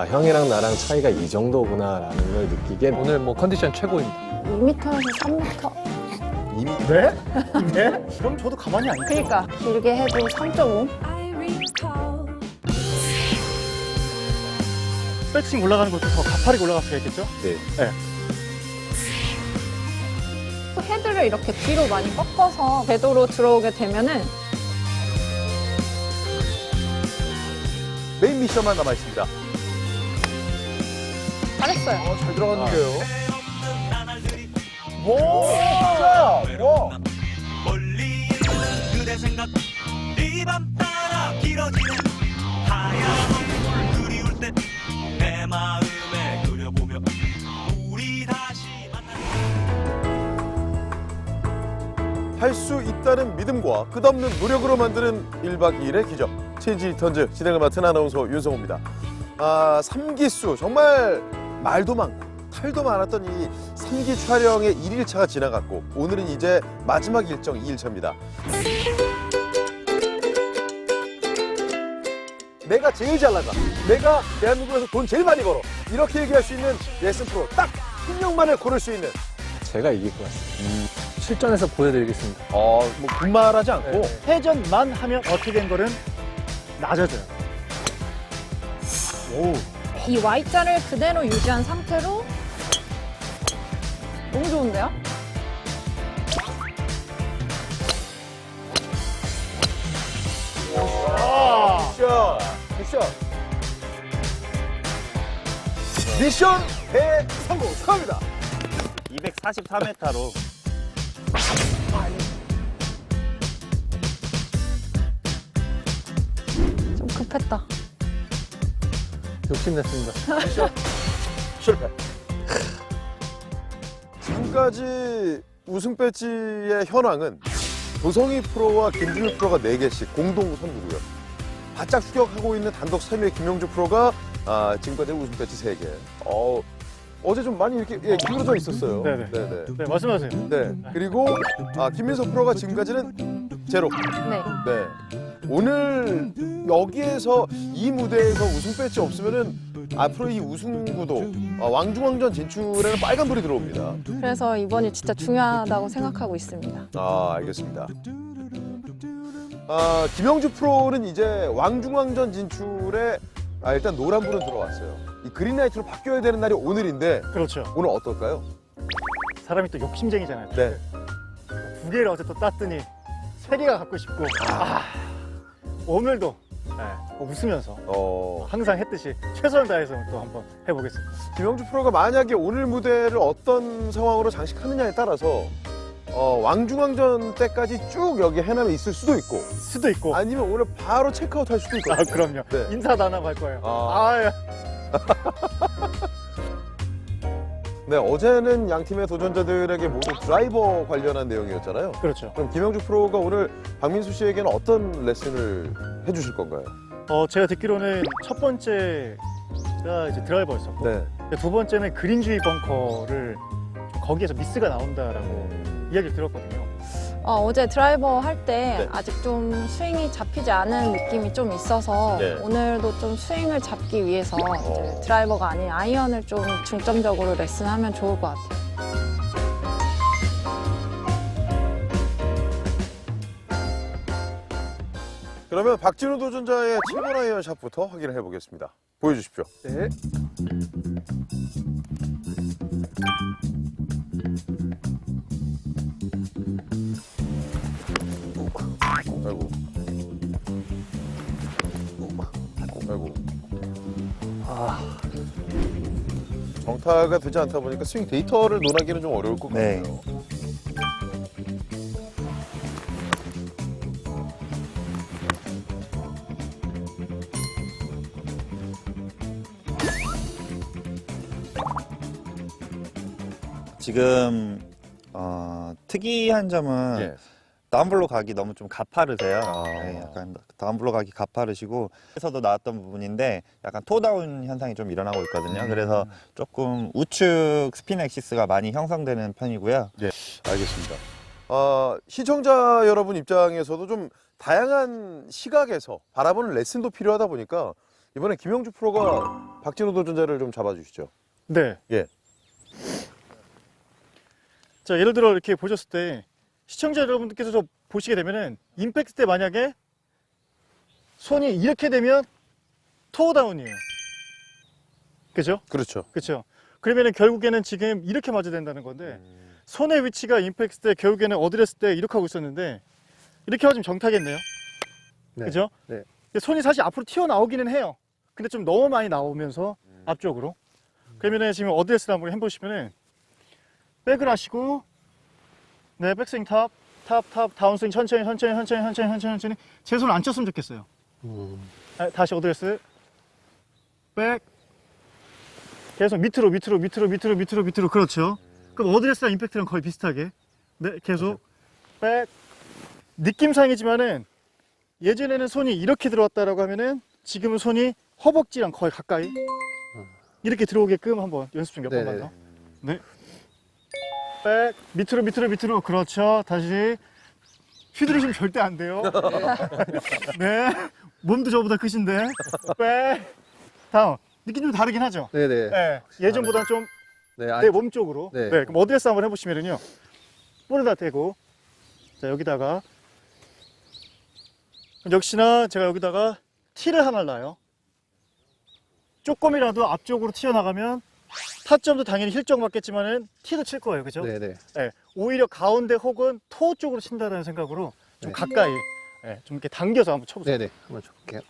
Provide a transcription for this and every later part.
아, 형이랑 나랑 차이가 이 정도구나라는 걸 느끼게 오늘 뭐 컨디션 최고입니다. 2m에서 3m? 이미 네? 네? 그럼 저도 가만히 안 있죠. 그러니까 길게 해도 3.5? 백스윙 올라가는 것도 더 가파르게 올라갔어야겠죠? 네. 또 헤드를 이렇게 뒤로 많이 꺾어서 궤도로 들어오게 되면은 메인 미션만 남아 있습니다. 잘했어요. 어, 잘 들어갔는데요. 오, 진짜. 와. 멀리 있는 그대 생각 이밤 따라 길어지는 하얀 얼굴 그리울 때 내 마음에 그려보며 우리 다시 만나 할 수 있다는 믿음과 끝없는 노력으로 만드는 1박 2일의 기적. 체인지 리턴즈 진행을 맡은 아나운서 윤성호입니다. 아, 3기수 정말 말도 많고 탈도 많았던 이 3기 촬영의 1일차가 지나갔고 오늘은 이제 마지막 일정 2일차입니다. 내가 제일 잘 나가. 내가 대한민국에서 돈 제일 많이 벌어. 이렇게 얘기할 수 있는 레슨 프로 딱 한 명만을 고를 수 있는 제가 이길 것 같습니다. 실전에서 보여드리겠습니다. 어, 뭐 분말하지 않고 네. 회전만 하면 어떻게 된 거는 낮아져요. 오, 이 Y자를 그대로 유지한 상태로 너무 좋은데요? 아, 미션 미션 미션 대성공 축하합니다 244m로 좀 급했다. 욕심냈습니다. 실패 지금까지 우승 배지의 현황은 도성희 프로와 김준일 프로가 4개씩 공동 선두고요 바짝 추격하고 있는 단독 3위의 김영주 프로가 아, 지금까지 우승 배지 3개 어, 어제 좀 많이 이렇게 예, 기울어져 있었어요 네네. 네네. 네, 말씀하세요. 네. 그리고 아, 김민석 프로가 지금까지는 제로 네. 네. 오늘 여기에서 이 무대에서 우승 배지 없으면은 앞으로 이 우승 구도 아, 왕중왕전 진출에는 빨간 불이 들어옵니다. 그래서 이번이 진짜 중요하다고 생각하고 있습니다. 아 알겠습니다. 아 김영주 프로는 이제 왕중왕전 진출에 아, 일단 노란 불은 들어왔어요. 이 그린라이트로 바뀌어야 되는 날이 오늘인데 그렇죠. 오늘 어떨까요? 사람이 또 욕심쟁이잖아요. 네. 두 개를 어제 또 땄더니 세 개가 갖고 싶고 아, 오늘도 네, 웃으면서 어, 항상 했듯이 최선을 다해서 또 한번 해보겠습니다. 김영주 프로가 만약에 오늘 무대를 어떤 상황으로 장식하느냐에 따라서 어, 왕중왕전 때까지 쭉 여기 해남에 있을 수도 있고 수도 있고 아니면 오늘 바로 체크아웃 할 수도 있고. 아 그럼요. 네. 인사도 안 하고 할 거예요. 아. 아, 예. 네, 어제는 양 팀의 도전자들에게 모두 드라이버 관련한 내용이었잖아요. 그렇죠. 그럼 김영주 프로가 오늘 박민수 씨에게는 어떤 레슨을 해주실 건가요? 어, 제가 듣기로는 첫 번째가 이제 드라이버였었고 네. 두 번째는 그린 주의 벙커를 좀 거기에서 미스가 나온다라고 이야기를 들었거든요. 어, 제 드라이버 할 때 네. 아직 좀 스윙이 잡히지 않은 느낌이 좀 있어서 네. 오늘도 좀 스윙을 잡기 위해서 어. 이제 드라이버가 아닌 아이언을 좀 중점적으로 레슨하면 좋을 것 같아요. 그러면 박진우 도전자의 7번 아이언 샷부터 확인을 해보겠습니다. 보여주십시오. 네. 아이고. 아이고. 아, 정타가 되지 않다 보니까 스윙 데이터를 논하기는 좀 어려울 것 네. 같아요. 지금 어, 특이한 점은 예. 다운블로 가기 너무 좀 가파르세요. 아. 네, 약간 다운블로 가기 가파르시고 그래서도 나왔던 부분인데 약간 토다운 현상이 좀 일어나고 있거든요. 그래서 조금 우측 스핀 엑시스가 많이 형성되는 편이고요. 알겠습니다. 어, 시청자 여러분 입장에서도 좀 다양한 시각에서 바라보는 레슨도 필요하다 보니까 이번에 김영주 프로가 박진호 도전자를 좀 잡아주시죠. 네. 예. 자, 예를 들어 이렇게 보셨을 때 시청자 여러분들께서 저 보시게 되면은 임팩트 때 만약에 손이 이렇게 되면 토어다운이에요. 그죠? 그렇죠. 그렇죠. 그러면은 결국에는 지금 이렇게 맞아야 된다는 건데 손의 위치가 임팩트 때 결국에는 어드레스 때 이렇게 하고 있었는데 이렇게 하면 좀 정타겠네요. 네. 그죠? 네. 손이 사실 앞으로 튀어나오기는 해요. 근데 좀 너무 많이 나오면서 앞쪽으로. 그러면은 지금 어드레스를 한번 해보시면은 백을 하시고 네 백스윙 탑, 탑, 탑, 다운스윙 천천히 천천히 천천히 천천히 천천히 천천히 제 손 안 쳤으면 좋겠어요. 아, 다시 어드레스 백 계속 밑으로 밑으로 밑으로 밑으로 밑으로 밑으로 그렇죠. 그럼 어드레스랑 임팩트랑 거의 비슷하게 네 계속 백 느낌상이지만은 예전에는 손이 이렇게 들어왔다라고 하면은 지금은 손이 허벅지랑 거의 가까이 이렇게 들어오게끔 한번 연습 좀 몇 번만 네네. 더. 네. 백 밑으로 밑으로 밑으로 그렇죠. 다시 휘두르시면 절대 안 돼요. 네. 몸도 저보다 크신데. 백 다운. 느낌 좀 다르긴 하죠. 네네. 네. 좀 네. 아, 내몸 쪽으로. 네. 네. 그럼 어드레스 한번 해보시면은요. 볼에다 대고. 자, 여기다가. 역시나 제가 여기다가 티를 하나 놔요. 조금이라도 앞쪽으로 튀어나가면 타점도 당연히 힐적 맞겠지만은 티도 칠 거예요. 그죠? 네네. 네. 오히려 가운데 혹은 토 쪽으로 친다는 생각으로 좀 네. 가까이. 네. 좀 이렇게 당겨서 한번 쳐보세요. 네네. 한번 줘볼게요.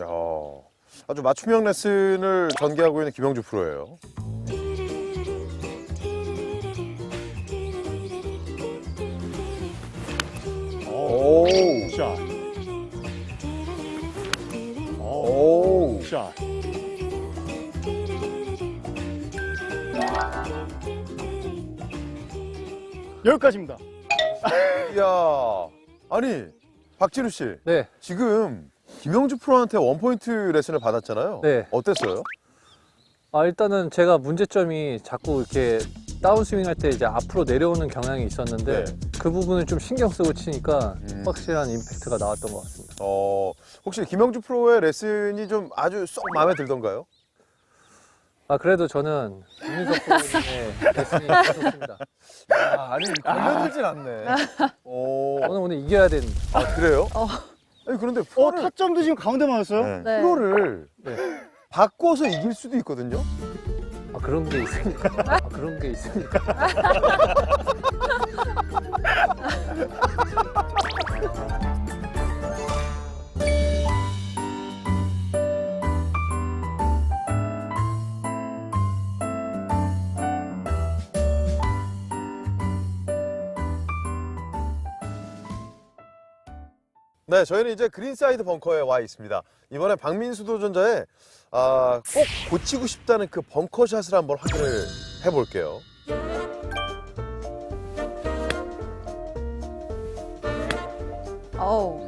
어, 아주 맞춤형 레슨을 전개하고 있는 김영주 프로예요. 오, 샷. 오. 샷. 여기까지입니다. 야, 아니 박진우 씨 네. 지금 김영주 프로한테 원포인트 레슨을 받았잖아요. 네. 어땠어요? 아 일단은 제가 문제점이 자꾸 이렇게 다운스윙 할 때 이제 앞으로 내려오는 경향이 있었는데 네. 그 부분을 좀 신경 쓰고 치니까 음. 확실한 임팩트가 나왔던 것 같습니다. 어, 혹시 김영주 프로의 레슨이 좀 아주 쏙 마음에 들던가요? 아 그래도 저는 김민석 프로님의 레슨이 좋습니다. 아, 아니 걸려들진 않네. 오, 오늘 오늘 이겨야 되는. 아 그래요? 어. 아니 그런데 어, 프로를, 타점도 지금 가운데 맞았어요? 네. 네. 프로를 네. 바꿔서 이길 수도 있거든요. 아 그런 게 있습니까? 아 그런 게 있습니까? 네, 저희는 이제 그린사이드 벙커에 와 있습니다. 이번에 박민수 도전자의 아, 꼭 고치고 싶다는 그 벙커샷을 한번 확인을 해볼게요. 어우.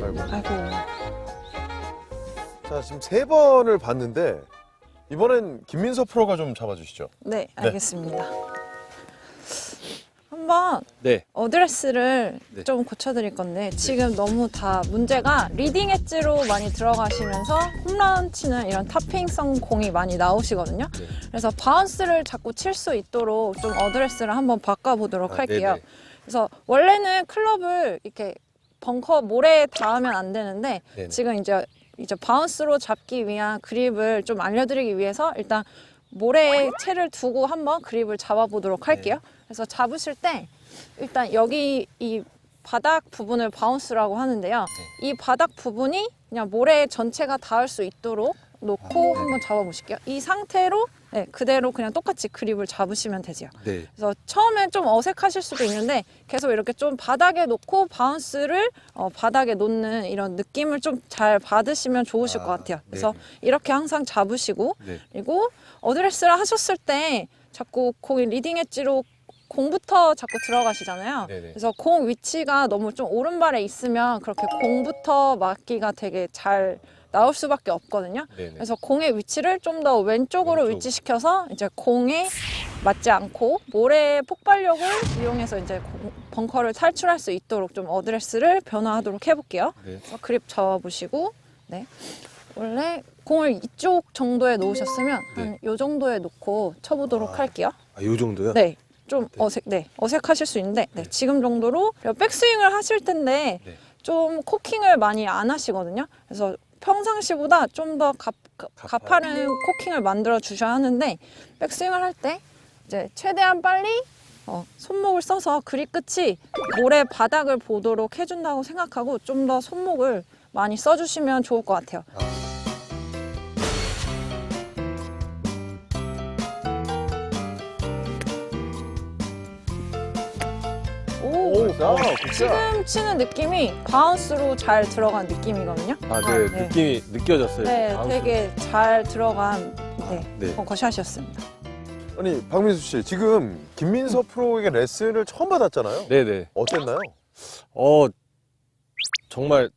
아이고. 아이고. 자, 지금 세 번을 봤는데 이번엔 김민서 프로가 좀 잡아주시죠. 네, 알겠습니다. 한번 네. 어드레스를 네. 좀 고쳐드릴 건데 지금 너무 다 문제가 리딩 엣지로 많이 들어가시면서 홈런 치는 이런 타핑성 공이 많이 나오시거든요. 네. 그래서 바운스를 자꾸 칠 수 있도록 좀 어드레스를 한번 바꿔보도록 아, 할게요. 네네. 그래서 원래는 클럽을 이렇게 벙커 모래에 닿으면 안 되는데 네네. 지금 이제 이제 바운스로 잡기 위한 그립을 좀 알려드리기 위해서 일단 모래에 채를 두고 한번 그립을 잡아보도록 할게요. 그래서 잡으실 때 일단 여기 이 바닥 부분을 바운스라고 하는데요. 이 바닥 부분이 그냥 모래 전체가 닿을 수 있도록 놓고 한번 잡아보실게요. 이 상태로 네, 그대로 그냥 똑같이 그립을 잡으시면 되지요. 네. 그래서 처음엔 좀 어색하실 수도 있는데 계속 이렇게 좀 바닥에 놓고 바운스를 어, 바닥에 놓는 이런 느낌을 좀 잘 받으시면 좋으실 것 같아요. 그래서 이렇게 항상 잡으시고 네. 그리고 어드레스를 하셨을 때 자꾸 공이 리딩 엣지로 공부터 자꾸 들어가시잖아요. 네네. 그래서 공 위치가 너무 좀 오른발에 있으면 그렇게 공부터 맞기가 되게 잘 나올 수밖에 없거든요. 네네. 그래서 공의 위치를 좀 더 왼쪽으로 왼쪽. 위치시켜서 이제 공에 맞지 않고 모래의 폭발력을 이용해서 이제 공- 벙커를 탈출할 수 있도록 좀 어드레스를 변화하도록 해볼게요. 네. 그래서 그립 잡아보시고, 네. 원래 공을 이쪽 정도에 놓으셨으면 네. 한요 정도에 놓고 쳐보도록 할게요. 아, 요 정도요? 네. 좀 어색, 네. 어색하실 수 있는데, 네. 지금 정도로 그리고 백스윙을 하실 텐데, 네. 좀 코킹을 많이 안 하시거든요. 그래서 평상시보다 좀 더 가파른 코킹을 만들어 주셔야 하는데, 백스윙을 할 때, 이제 최대한 빨리 어, 손목을 써서 그립 끝이 모래 바닥을 보도록 해준다고 생각하고 좀 더 손목을 많이 써주시면 좋을 것 같아요. 오, 오, 아, 굿샷. 지금 치는 느낌이 바운스로 잘 들어간 느낌이거든요. 아, 네. 네. 느낌이 느껴졌어요. 네, 다음 되게 잘 들어간 네, 네. 벙커샷이었습니다. 아니 박민수 씨 지금 김민서 프로에게 레슨을 처음 받았잖아요. 네 네. 어땠나요? 어, 정말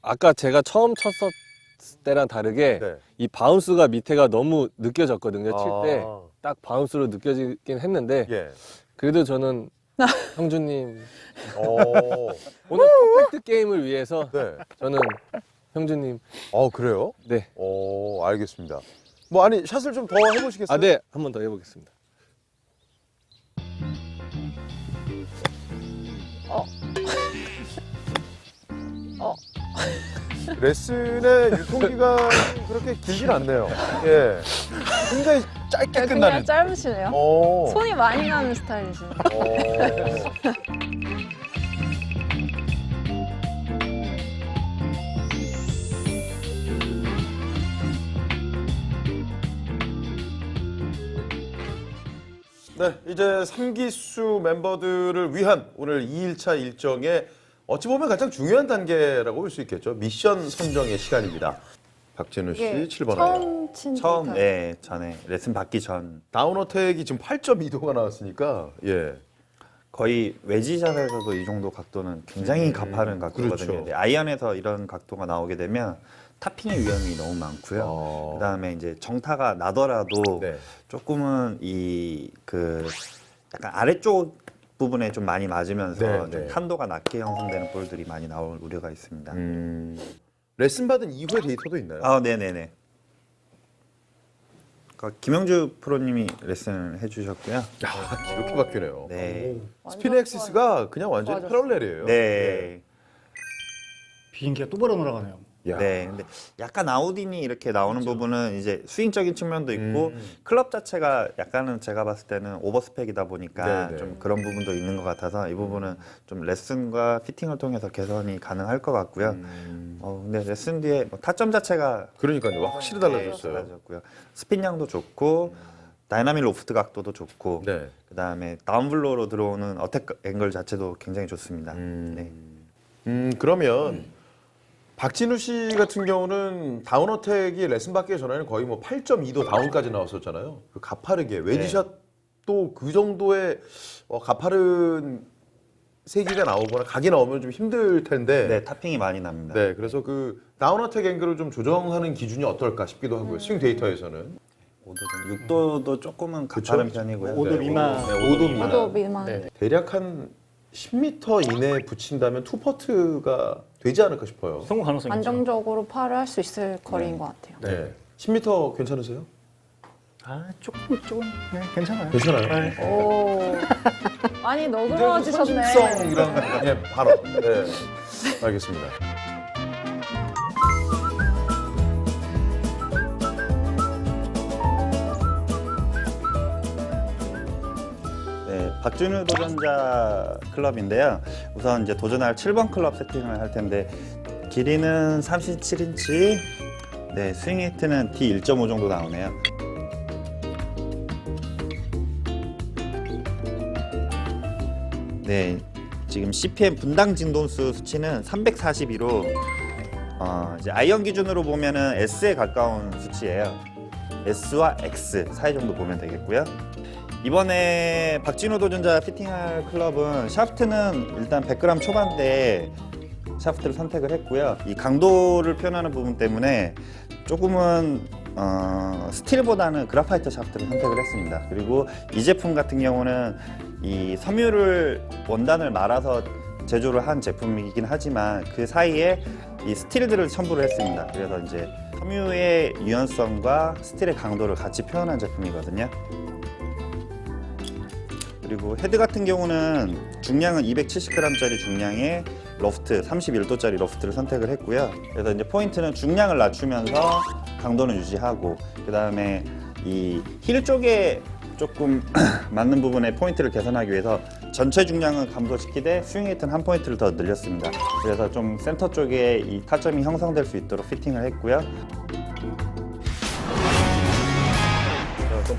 아까 제가 처음 쳤을 때랑 다르게 네. 이 바운스가 밑에가 너무 느껴졌거든요. 칠 때딱 아, 바운스로 느껴지긴 했는데 예. 그래도 저는 형주님 어, 오늘 퍼펙트 게임을 위해서 네. 저는 형주님 어 그래요? 네. 어 알겠습니다. 뭐 아니 샷을 좀 더 해보시겠어요? 아, 네. 한 번 더 해보겠습니다. 레슨의 유통기간이 그렇게 길진 않네요. 예. 굉장히 짧게 그냥 끝나는. 짧으시네요. 어. 손이 많이 가는 스타일이시네요. 어. 네, 이제 3기수 멤버들을 위한 오늘 2일차 일정의 어찌 보면 가장 중요한 단계라고 볼 수 있겠죠. 미션 선정의 시간입니다. 박진우 씨, 이게 7번 아이언. 처음 친 처음 데이터. 네 전에 레슨 받기 전 다운어택이 지금 8.2도가 나왔으니까 예. 거의 외지샷에서도 이 정도 각도는 굉장히 음, 가파른 각도거든요. 그렇죠. 근데 아이언에서 이런 각도가 나오게 되면 타핑의 위험이 너무 많고요. 어. 그다음에 이제 정타가 나더라도 네. 조금은 이 그 약간 아래쪽 부분에 좀 많이 맞으면서 네, 좀 네. 탄도가 낮게 형성되는 볼들이 많이 나올 우려가 있습니다. 음. 레슨 받은 이후의 데이터도 있나요? 아, 네네네. 그러니까 김영주 프로님이 레슨을 해주셨고요. 야, 이렇게 바뀌네요. 네, 스피드 엑시스가 그냥 완전히 좋아졌어요. 패럴렐이에요. 네, 비행기가 똑바로 날아가네요. 야. 네. 근데 약간 아우딘이 이렇게 나오는 부분은 이제 스윙적인 측면도 있고 음. 클럽 자체가 약간은 제가 봤을 때는 오버스펙이다 보니까 네, 네. 좀 그런 부분도 있는 것 같아서 이 부분은 좀 레슨과 피팅을 통해서 개선이 가능할 것 같고요. 음. 어, 근데 레슨 뒤에 뭐 타점 자체가 그러니까요. 확실히 네, 달라졌어요. 달라졌고요. 스핀량도 좋고 다이나믹 로프트 각도도 좋고 네. 그다음에 다운블로로 들어오는 어택 앵글 자체도 굉장히 좋습니다. 음. 네. 음, 그러면 박진우 씨 같은 경우는 다운 어택이 레슨 받기 전에는 거의 뭐 8.2도 다운까지 나왔었잖아요. 그 가파르게 외지샷도 그 정도의 어, 가파른 세기가 나오거나 각이 나오면 좀 힘들 텐데. 네, 타핑이 많이 납니다. 네, 그래서 그 다운 어택 앵글을 좀 조정하는 기준이 어떨까 싶기도 하고요. 스윙 데이터에서는 5도, 6도도 조금은 가파른 편이고요. 오도 네, 미만. 네, 오도 5도 미만. 저도 미만. 네. 대략 한 10m 이내에 붙인다면 투퍼트가 되지 않을까 싶어요. 성공 가능성이 있죠. 안정적으로 파를 할수 있을 거리인 것 같아요. 네. 10m 괜찮으세요? 아 조금 조금 네, 괜찮아요. 괜찮아요. 네. 오, 많이 너그러워지셨네. 성이랑 예, 바로. 네. 알겠습니다. 네, 박준우 도전자 클럽인데요. 우선 이제 도전할 7번 클럽 세팅을 할 텐데 길이는 37인치, 네, 스윙 히트는 D1.5 정도 나오네요. 네, 지금 CPM 분당 진동수 수치는 342로 어, 이제 아이언 기준으로 보면은 S에 가까운 수치예요. S와 X 사이 정도 보면 되겠고요. 이번에 박진호 도전자 피팅할 클럽은 샤프트는 일단 100g 초반대 샤프트를 선택을 했고요. 이 강도를 표현하는 부분 때문에 조금은 어, 스틸보다는 그라파이트 샤프트를 선택을 했습니다. 그리고 이 제품 같은 경우는 이 섬유를 원단을 말아서 제조를 한 제품이긴 하지만 그 사이에 이 스틸들을 첨부를 했습니다. 그래서 이제 섬유의 유연성과 스틸의 강도를 같이 표현한 제품이거든요. 그리고 헤드 같은 경우는 중량은 270g짜리 중량의 로프트 31도짜리 로프트를 선택을 했고요. 그래서 이제 포인트는 중량을 낮추면서 강도는 유지하고 그 다음에 이 힐 쪽에 조금 맞는 부분에 포인트를 개선하기 위해서 전체 중량은 감소시키되 스윙 웨이트는 한 포인트를 더 늘렸습니다. 그래서 좀 센터 쪽에 이 타점이 형성될 수 있도록 피팅을 했고요.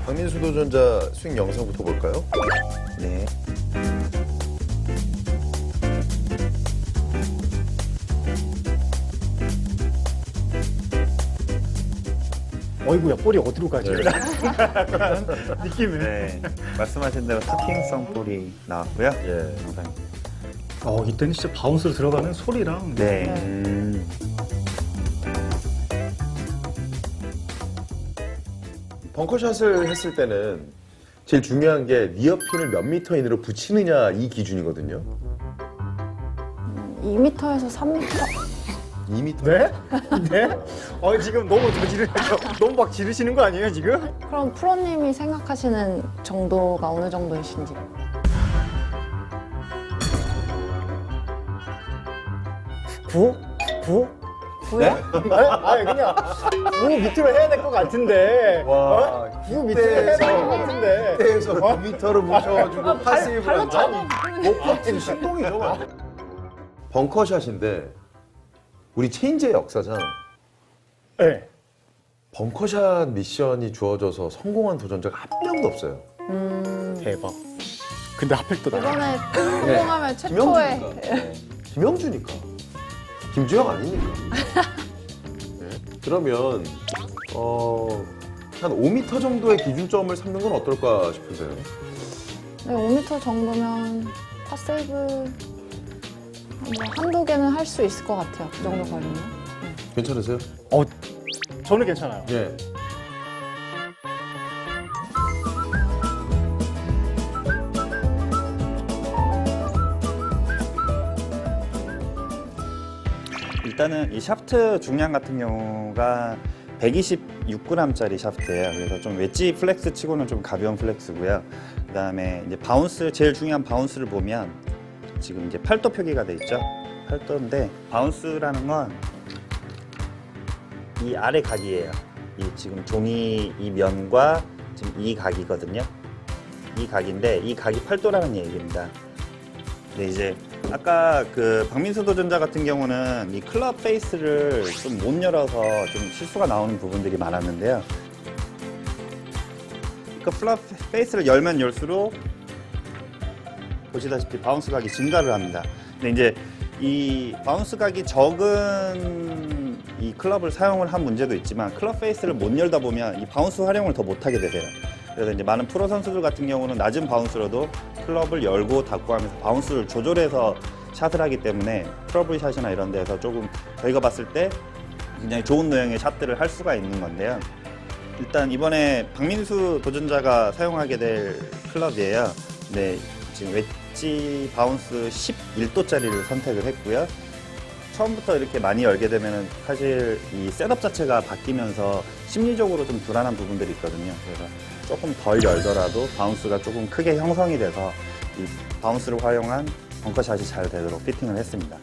박민수 도전자 스윙 영상부터 볼까요? 네. 어이구야 볼이 어디로 가지? 약간 느낌이. 네. 말씀하신 대로 타킹성 볼이 나왔고요. 예. 영상. 어 이때는 진짜 바운스로 들어가는 소리랑 네. 음. 벙커샷을 했을 때는 제일 중요한 게 니어핀을 몇 미터 이내로 붙이느냐 이 기준이거든요. 2m에서 3m? 2미터. 네? 네? 어 지금 너무 저지르 너무 막 지르시는 거 아니에요 지금? 그럼 프로님이 생각하시는 정도가 어느 정도이신지. 구? 구? 구요? 아니, 아니 그냥 구 밑으로 해야 될 것 같은데. 와, 어? 구 밑으로 해야 될 것 같은데. 그때에서 9미터를 붙여가지고 파세이브를 발로 한다. 차고 목포팀 신동이죠. 완전. 벙커샷인데 우리 체인지의 역사상 네. 벙커샷 미션이 주어져서 성공한 도전자가 한 명도 없어요. 대박. 근데 하필 또 나. 이번에 성공하면 최초의 김영주니까. 김영주니까. 김주영 아니니까. 네. 그러면 어, 한 5m 정도의 기준점을 삼는 건 어떨까 싶으세요? 네, 5m 정도면 파세이브 뭐 한두 개는 할 수 있을 것 같아요. 그 정도 거리면. 괜찮으세요? 저는 괜찮아요. 예. 일단은 이 샤프트 중량 같은 경우가 126g짜리 샤프트예요. 그래서 좀 웨지 플렉스 치고는 좀 가벼운 플렉스고요. 그 다음에 이제 바운스 제일 중요한 바운스를 보면 지금 이제 팔도 표기가 돼 있죠. 팔도인데 바운스라는 건 이 아래 각이에요. 이 지금 종이 이 면과 지금 이 각이거든요. 이 각인데 이 각이 팔도라는 얘기입니다. 네, 이제 아까 그 박민수 도전자 같은 경우는 이 클럽 페이스를 좀 못 열어서 좀 실수가 나오는 부분들이 많았는데요. 그 클럽 페이스를 열면 열수록 보시다시피 바운스 각이 증가를 합니다. 근데 이제 이 바운스 각이 적은 이 클럽을 사용을 한 문제도 있지만 클럽 페이스를 못 열다 보면 이 바운스 활용을 더 못하게 되세요. 그래서 이제 많은 프로 선수들 같은 경우는 낮은 바운스로도 클럽을 열고 닫고 하면서 바운스를 조절해서 샷을 하기 때문에 트러블 샷이나 이런 데서 조금 저희가 봤을 때 굉장히 좋은 노형의 샷들을 할 수가 있는 건데요. 일단 이번에 박민수 도전자가 사용하게 될 클럽이에요. 네, 지금 웨지 바운스 11도짜리를 선택을 했고요. 처음부터 이렇게 많이 열게 되면 사실 이 셋업 자체가 바뀌면서 심리적으로 좀 불안한 부분들이 있거든요. 그래서 조금 덜 열더라도 바운스가 조금 크게 형성이 돼서 이 바운스를 활용한 벙커샷이 잘 되도록 피팅을 했습니다.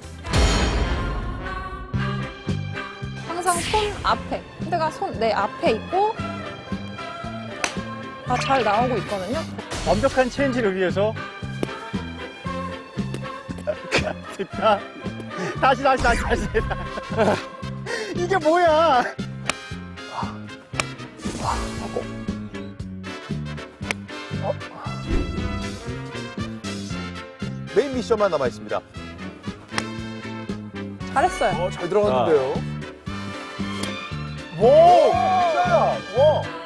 항상 손 앞에, 헤드가 손 내 앞에 있고 다 잘 나오고 있거든요. 완벽한 체인지를 위해서 됐다. 다시 다시 다시 다시. 이게 뭐야? 메인 미션만 남아 있습니다. 잘했어요. 어, 잘 들어갔는데요. 오! 와!